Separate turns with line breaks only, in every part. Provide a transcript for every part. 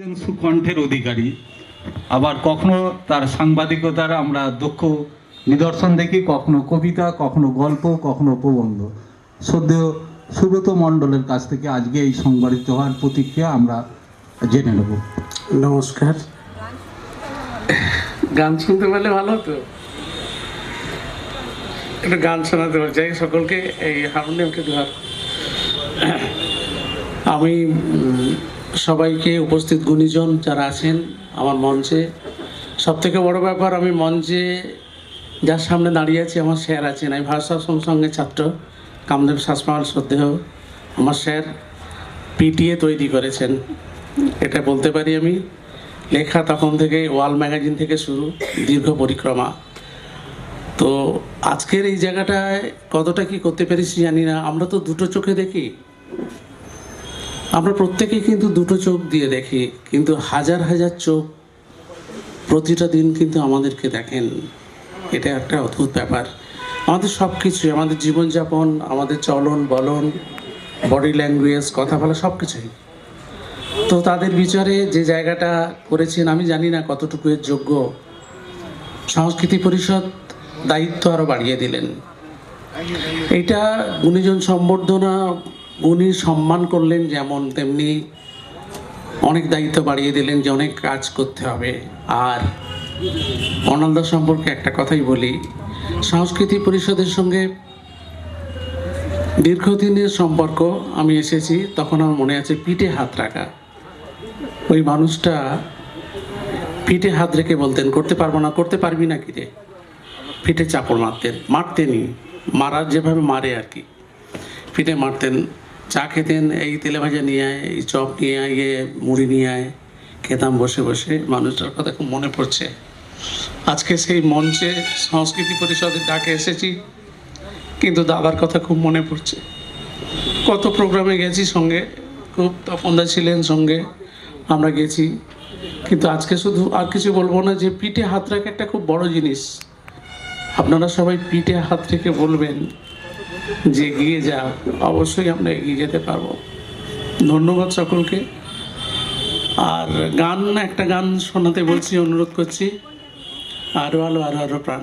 সুকণ্ঠের অধিকারী। আবার কখনো তার সাংবাদিকতার আমরা দক্ষ নিদর্শন দেখি, কখনো কবিতা, কখনো গল্প, কখনো প্রবন্ধ। সদ্য সুব্রত মণ্ডলের কাছ থেকে আজকে এই সংবাদিত হওয়ার প্রতিক্রিয়া আমরা জেনে নেব।
নমস্কার। গান শুনতে পারলে ভালো হতো একটু গান শোনাতে পারি যাই সকলকে এই হারমোনিয়ামকে ধর। আমি সবাইকে উপস্থিত গুণীজন যারা আছেন আমার মঞ্চে। সব থেকে বড় ব্যাপার, আমি মঞ্চে যার সামনে দাঁড়িয়ে আছি, আমার স্যার আছেন। আমি ভাষা সঙ্গে ছাত্র, কামদেব শাসমাল শ্রদ্ধেয়, আমার স্যার পিটিএ তৈরি করেছেন। এটা বলতে পারি আমি, লেখা তখন থেকে ওয়াল ম্যাগাজিন থেকে শুরু, দীর্ঘ পরিক্রমা। তো আজকের এই জায়গাটায় কতটা কি করতে পেরেছি জানি না, আমরা তো দুটো চোখে দেখি। আমরা প্রত্যেকেই কিন্তু দুটো চোখ দিয়ে দেখি, কিন্তু হাজার হাজার চোখ প্রতিটা দিন কিন্তু আমাদেরকে দেখেন। এটা একটা অদ্ভুত ব্যাপার। আমাদের সব কিছুই আমাদের জীবনযাপন, আমাদের চলন বলন বডি ল্যাঙ্গুয়েজ কথা বলা সব কিছুই তো তাদের বিচারে যে জায়গাটা করেছেন, আমি জানি না কতটুকু এর যোগ্য। সংস্কৃতি পরিষদ দায়িত্ব আরও বাড়িয়ে দিলেন। এটা গুণীজন সম্বর্ধনা উনি সম্মান করলেন যেমন তেমনি অনেক দায়িত্ব বাড়িয়ে দিলেন যে অনেক কাজ করতে হবে। আর অনন্দা সম্পর্কে একটা কথাই বলি, সংস্কৃতি পরিষদের সঙ্গে দীর্ঘদিনের সম্পর্ক আমি এসেছি, তখন আমার মনে আছে পিঠে হাত রাখা। ওই মানুষটা পিঠে হাত রেখে বলতেন, করতে পারব না, করতে পারবি না কি রে? পিঠে চাপড় মারতেন, মারতেনই। মারার যেভাবে মারে আর কি, পিঠে মারতেন। চা খেতেন, এই তেলে ভাজা নিয়ে আয়, এই চপ নিয়ে আয় ইয়ে মুড়ি নিয়ে আয়, খেতাম বসে বসে মানুষটার কথা খুব মনে পড়ছে। আজকে সেই মঞ্চে সংস্কৃতি পরিষদের ডাকে এসেছি, কিন্তু দাদার কথা খুব মনে পড়ছে। কত প্রোগ্রামে গেছি সঙ্গে, খুব তপনদা ছিলেন সঙ্গে, আমরা গেছি। কিন্তু আজকে শুধু আর কিছু বলব না যে পিঠে হাত রাখা একটা খুব বড় জিনিস। আপনারা সবাই পিঠে হাত রেখে বলবেন যে এগিয়ে যা, অবশ্যই আমরা এগিয়ে যেতে পারব। ধন্যবাদ সকলকে। আর গান, একটা গান শোনাতে বলছি, অনুরোধ করছি। আরও আলো, আরও আরও প্রাণ।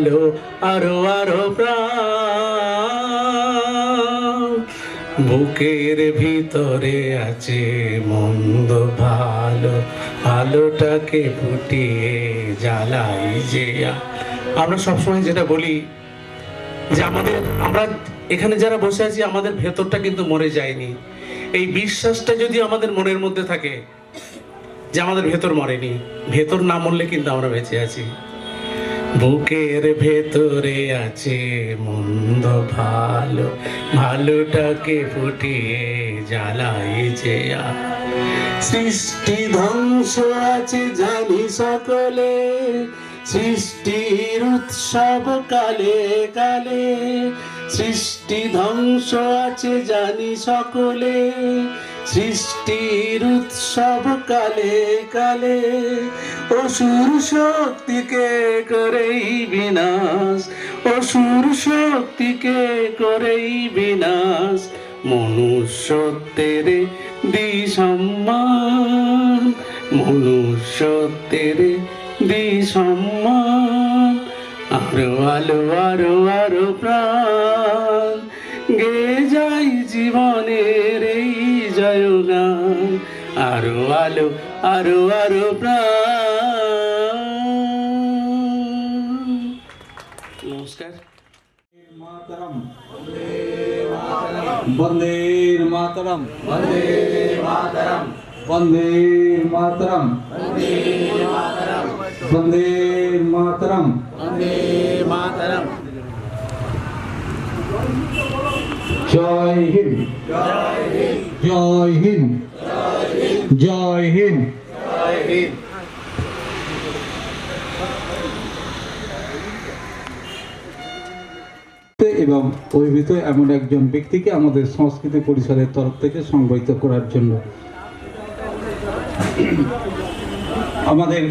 আলো, আরও আরও বুকের ভিতরে আছে মন্দ ভালো ভালোটাকে ফুটিয়ে জ্বালাই যে আমরা সবসময় যেটা বলি যে আমাদের, আমরা এখানে যারা বসে আছি, আমাদের ভেতরটা কিন্তু মরে যায়নি। এই বিশ্বাসটা যদি আমাদের মনের মধ্যে থাকে যে আমাদের ভেতর মরেনি, ভেতর না মরলে কিন্তু আমরা বেঁচে আছি। বুকের ভেতরে আছে মন্দ ভালো, ভালোটাকে ফুটিয়ে জ্বালাই যে সৃষ্টি ধ্বংস আছে জানি সকলে, সৃষ্টির উৎসব কালে কালে। সৃষ্টি ধ্বংস আছে জানি সকলে সৃষ্টির উৎসব কালে কালে অসুর শক্তিকে করেই বিনাশ, অসুর শক্তিকে করেই বিনাশ, মনুষ্যত্বের দি সম্মান মনুষ্যত্বের দি সম্মান আরও আলো, আরও আরও প্রাণ, গে যাই জীবনের জয় গান আরও আলো আরও আরও নমস্কার।
মাতরম। বন্দে মাতরম। বন্দে মাতরম। বন্দে মাতরম। বন্দে মাতরম। জয় হিন্দ। জয় হিন্দ। জয় হিন্দ। এবং অভিভূত এমন একজন ব্যক্তিকে আমাদের সংস্কৃতি পরিষদের তরফ থেকে সংগঠিত করার জন্য। আমাদের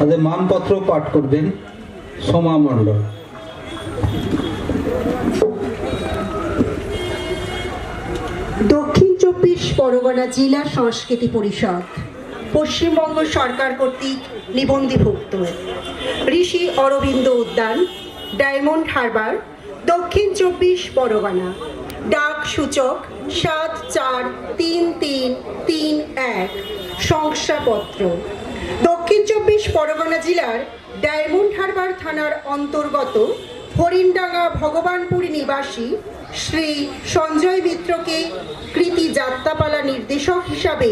আমাদের মানপত্র পাঠ করবেন সোমা মণ্ডল
দক্ষিণ চব্বিশ পরগনা জেলা সংস্কৃতি পরিষদ, পশ্চিমবঙ্গ সরকার কর্তৃক নিবন্ধীভুক্ত। ঋষি অরবিন্দ উদ্যান, ডায়মন্ড হারবার, দক্ষিণ চব্বিশ পরগনা, ডাক সূচক সাত চার তিন তিন তিন এক, শংসাপত্র। দক্ষিণ চব্বিশ পরগনা জেলার ডায়মন্ড হারবার থানার অন্তর্গত হরিণডাঙ্গা ভগবানপুর নিবাসী শ্রী সঞ্জয় মিত্রকে কৃতি যাত্রাপালা নির্দেশক হিসাবে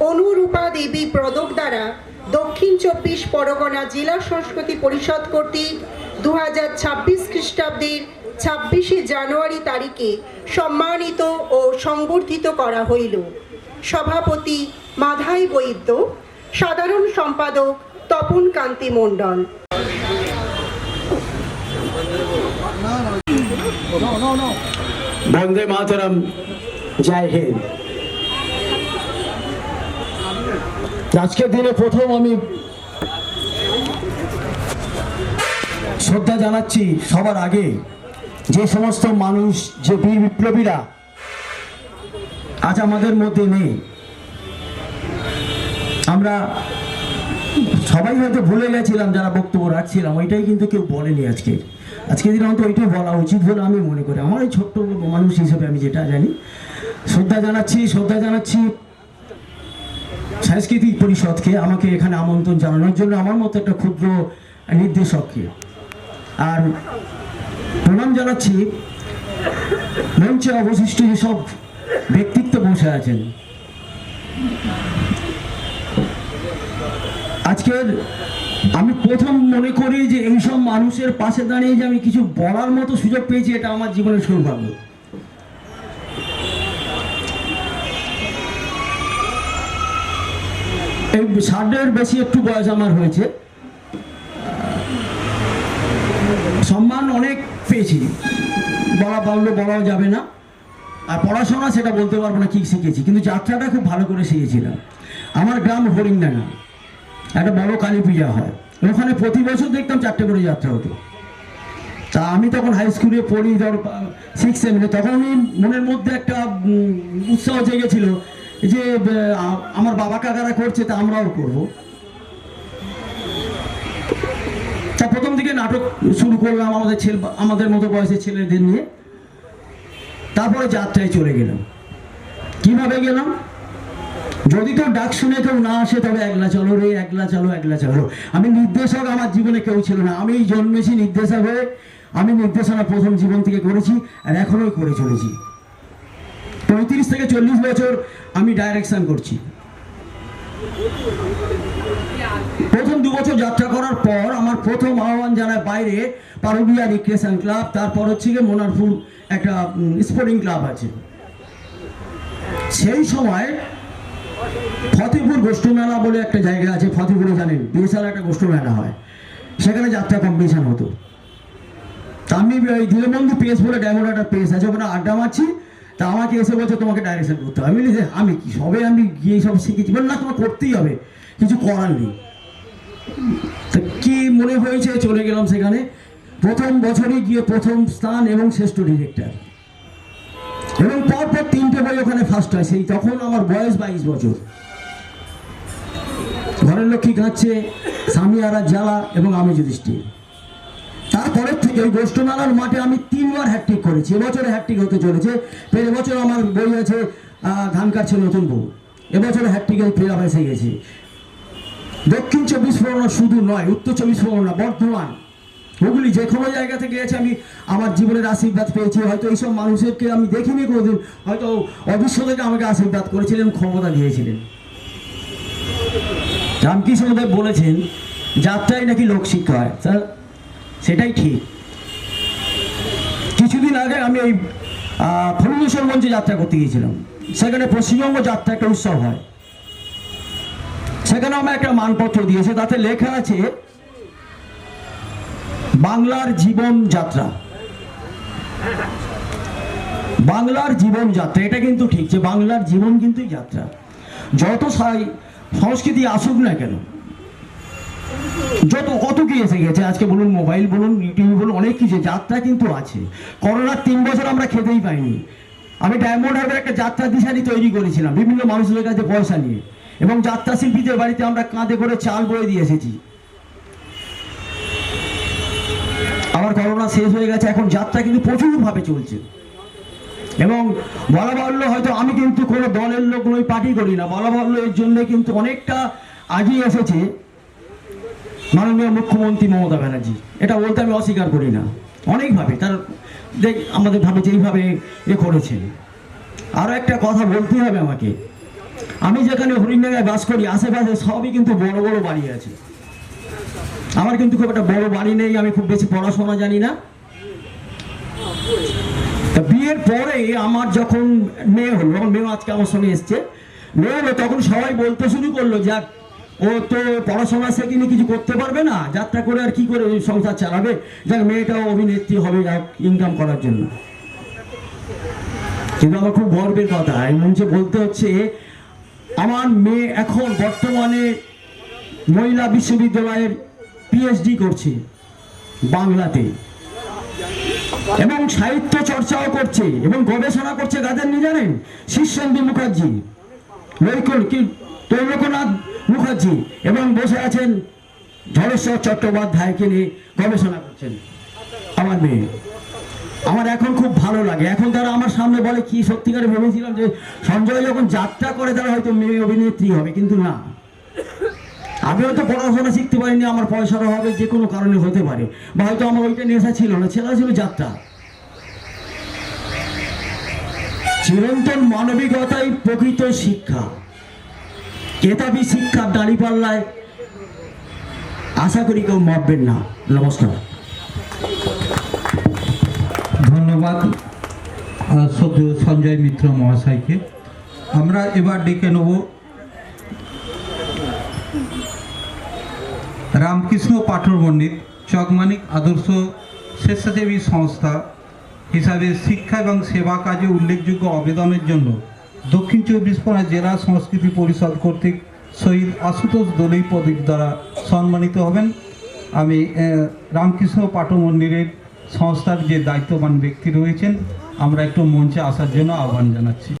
অনুরূপা দেবী প্রদক দ্বারা দক্ষিণ চব্বিশ পরগনা জেলা সংস্কৃতি পরিষদ কর্তৃক দু হাজার ছাব্বিশ খ্রিস্টাব্দের ছাব্বিশে জানুয়ারি তারিখে সম্মানিত ও সংবর্ধিত করা হইল। সভাপতি মাধাই বৈদ্য, সাধারণ সম্পাদক তপন কান্তি মণ্ডল।
বন্দে মাতরম, জয় হিন্দ। আজকের দিনে প্রথম আমি শ্রদ্ধা জানাচ্ছি সবার আগে যে সমস্ত মানুষ, যে বীর বিপ্লবীরা আজ আমাদের মধ্যে নেই, আমরা সবাই হয়তো ভুলে গেছিলাম, যারা বক্তব্য রাখছিলাম, ওইটাই কিন্তু কেউ বলেনি আজকে। আজকে দিনে অন্তত ওইটাই বলা উচিত বলে আমি মনে করি। আমার এই ছোট্ট মানুষ হিসেবে আমি যেটা জানি, শ্রদ্ধা জানাচ্ছি শ্রদ্ধা জানাচ্ছি সাংস্কৃতিক পরিষদকে আমাকে এখানে আমন্ত্রণ জানানোর জন্য। আমার মতো একটা ক্ষুদ্র নির্দেশককে। আর প্রণাম জানাচ্ছি, মঞ্চে অবশিষ্ট যেসব ব্যক্তিত্ব বসে আছেন। আজকের আমি প্রথম মনে করি যে এইসব মানুষের পাশে দাঁড়িয়ে যে আমি কিছু বলার মতো সুযোগ পেয়েছি, এটা আমার জীবনের সৌভাগ্য। ষাটের বেশি একটু বয়স আমার হয়েছে। সম্মান অনেক পেয়েছি। বলা বাড়লো বলাও যাবে না। আর পড়াশোনা সেটা বলতে পারব না কি শিখেছি, কিন্তু যাত্রাটা খুব ভালো করে শিখেছিলাম। আমার গ্রাম হরিংডাঙ্গা একটা বড় কালী পূজা হয়। ওখানে প্রতি বছর দেখতাম চারটে করে যাত্রা হতো। তা আমি তখন হাই স্কুলে পড়ি, ধর সিক্স সেভেনে তখন মনের মধ্যে একটা উৎসাহ জেগেছিল যে আমার বাবা কাকারা করছে, তা আমরাও করব। তা প্রথম দিকে নাটক শুরু করলাম আমাদের ছেলে, আমাদের মতো বয়সের ছেলেদের নিয়ে। তারপরে যাত্রায় চলে গেলাম। কীভাবে গেলাম? যদি তো ডাক শুনে কেউ না আসে, তবে একলা চলো রে, একলা চলো একলা চলো। আমি নির্দেশক, আমার জীবনে কেউ ছিল না। আমি জন্মেছি নির্দেশক হয়ে। আমি নির্দেশনা প্রথম জীবন থেকে করেছি, আর এখনোই করে চলেছি। পঁয়ত্রিশ থেকে চল্লিশ বছর আমি ডাইরেকশন করছি। প্রথম দু বছর যাত্রা করার পর আমার প্রথম আহ্বান জানায় বাইরে পারুলিয়া রিক্রিয়েশন ক্লাব তারপর হচ্ছে গিয়ে মোনারপুর একটা স্পোর্টিং ক্লাব আছে। সেই সময় ফতেপুর গোষ্ঠ মেলা বলে একটা জায়গা আছে ফতেপুরে জানেন, বিশাল একটা গোষ্ঠ মেলা হয়। সেখানে যাত্রা কম্পিটিশন হতো। আমি ওই দীনবন্ধু পেস বলে ডায়মন্ড একটা পেস আছে, ওখানে আড্ডা মারছি, তা আমাকে এসে বলছে, তোমাকে ডাইরেকশন করতে হবে। আমি বলি আমি কি? সবে আমি গিয়ে সব শিখেছি। বল, না, তোমার করতেই হবে। কিছু করার নেই। কি মনে হয়েছে, চলে গেলাম সেখানে। প্রথম বছরে গিয়ে প্রথম স্থান এবং শ্রেষ্ঠ ডিরেক্টর এবং পরপর তিনটে ওখানে ফার্স্ট হয়, সেই তখন আমার বয়স বাইশ বছর। ঘরের লক্ষ্মী কাঁদছে, স্বামী আর জ্বালা এবং আমি যুধিষ্ঠি তারপরের থেকে ওই গোষ্ঠ মেলার মাঠে আমি তিনবার হ্যাট্রিক করেছি। এবছরে হ্যাট্রিক হতে চলেছে। ফের এবছর আমার বই আছে ধান কাটছে নতুন বউ। এবছরে হ্যাট্রিক ফেরা এসে গেছি। দক্ষিণ চব্বিশ পরগনা শুধু নয়, উত্তর চব্বিশ পরগনা বর্ধমান। হুগলি যে কোনো জায়গা থেকে গেছে আমি আমার জীবনের আশীর্বাদ পেয়েছি। হয়তো এইসব মানুষেরকে আমি দেখিনি কোনোদিন। হয়তো অদৃশ্য থেকে আমাকে আশীর্বাদ করেছিলেন, ক্ষমতা দিয়েছিলেন। রামকৃষ্ণদেব বলেছেন যাত্রায় নাকি লোকশিক্ষা হয় স্যার, সেটাই ঠিক। কিছুদিন আগে আমি ফরিদেশ্বর মঞ্চে যাত্রা করতে গিয়েছিলাম। সেখানে পশ্চিমবঙ্গ যাত্রা একটা উৎসব হয়। সেখানে আমার একটা মানপত্র দিয়েছে। তাতে লেখা আছে বাংলার জীবন যাত্রা। বাংলার জীবন যাত্রা, এটা কিন্তু ঠিক যে বাংলার জীবন কিন্তু যাত্রা। যত সাই- সংস্কৃতি আসুক না কেন, যত কত কি এসে গেছে, আজকে বলুন মোবাইল বলুন ইউটিউব বলুন, অনেক কিছু যাত্রা কিন্তু আছে। করোনার তিন বছর আমরা খেতেই পাইনি। আমি ডায়মন্ড হারবার একটা যাত্রা দিশারি তৈরি করেছিলাম, বিভিন্ন মানুষের কাছে পয়সা নিয়ে। এবং যাত্রা শিল্পীদের বাড়িতে আমরা কাঁধে করে চাল বয়ে দিয়ে এসেছি। আবার করোনা শেষ হয়ে গেছে। এখন যাত্রা কিন্তু প্রচুরভাবে চলছে। এবং বলা বাহুল্য হয়তো আমি কিন্তু কোনো দলের লোক নই, পার্টি করি না। বলা বাহুল্য এর জন্য কিন্তু অনেকটা আগিয়ে এসেছে মাননীয় মুখ্যমন্ত্রী মমতা ব্যানার্জি। এটা বলতে আমি অস্বীকার করি না। অনেকভাবে। তার দেখ, আমাদের ভাবে যেইভাবে এ করেছেন আরও একটা কথা বলতে হবে আমাকে। আমি যেখানে হরিণডাঙ্গায় বাস করি, আশেপাশে সবই কিন্তু বড় বড় বাড়ি আছে। আমার কিন্তু খুব একটা বড় বাড়ি নেই, আমি খুব বেশি পড়াশোনা জানি না। বিয়ের পরে আমার যখন মেয়ে হলো আমার মেয়ে আজকে আমার সঙ্গে এসছে, মেয়ে হলো তখন সবাই বলতে শুরু করল, যাক, ও তো পড়াশোনা শেখেনি, কিছু করতে পারবে না, যাত্রা করে আর কি করে ওই সংসার চালাবে? যাক মেয়েটাও অভিনেত্রী হবে, যাক ইনকাম করার জন্য। কিন্তু আমার খুব গর্বের কথা, এই মঞ্চে বলতে হচ্ছে, আমার মেয়ে এখন বর্তমানে মহিলা বিশ্ববিদ্যালয়ের পিএইচডি করছে বাংলাতে। এবং সাহিত্য চর্চাও করছে এবং গবেষণা করছে কাদের নিয়ে জানেন শীর্ষেন্দু মুখার্জি কি তৈলকনাথ মুখার্জি এবং বসে আছেন ধরেশ্বর চট্টোপাধ্যায়কে নিয়ে গবেষণা করছেন। আমার মেয়ে, আমার এখন খুব ভালো লাগে। এখন তারা আমার সামনে বলে, কি সত্যিকারে ভেবেছিলাম যে সঞ্জয় যখন যাত্রা করে তারা হয়তো মেয়ে অভিনেত্রী হবে। কিন্তু না। আমি হয়তো পড়াশোনা শিখতে পারিনি, আমার পয়সার অভাবে যে কোনো কারণে হতে পারে। বা হয়তো আমার ওইটা নেশা ছিল না ছেলে ছিল যাত্রা। চিরন্তন মানবিকতাই প্রকৃত শিক্ষা। কেতাবি শিক্ষার দাঁড়িপাল্লায় আশা করি কেউ মাপবেন না। নমস্কার।
ধন্যবাদ সঞ্জয় মিত্র মহাশয়কে। আমরা এবার ডেকে নেব রামকৃষ্ণ পাঠর পণ্ডিত চকমানিক আদর্শ স্বেচ্ছাসেবী সংস্থা হিসাবে শিক্ষা এবং সেবা কাজে উল্লেখযোগ্য অবদানের জন্য দক্ষিণ চব্বিশ পরগনা জেলা সংস্কৃতি পরিষদ কর্তৃক শহীদ আশুতোষ দলই পদক দ্বারা সম্মানিত হবেন। আমি রামকৃষ্ণ পাঠ মন্দিরের সংস্থার যে দায়িত্ববান ব্যক্তি রয়েছেন, আমরা একটু মঞ্চে আসার জন্য আহ্বান জানাচ্ছি।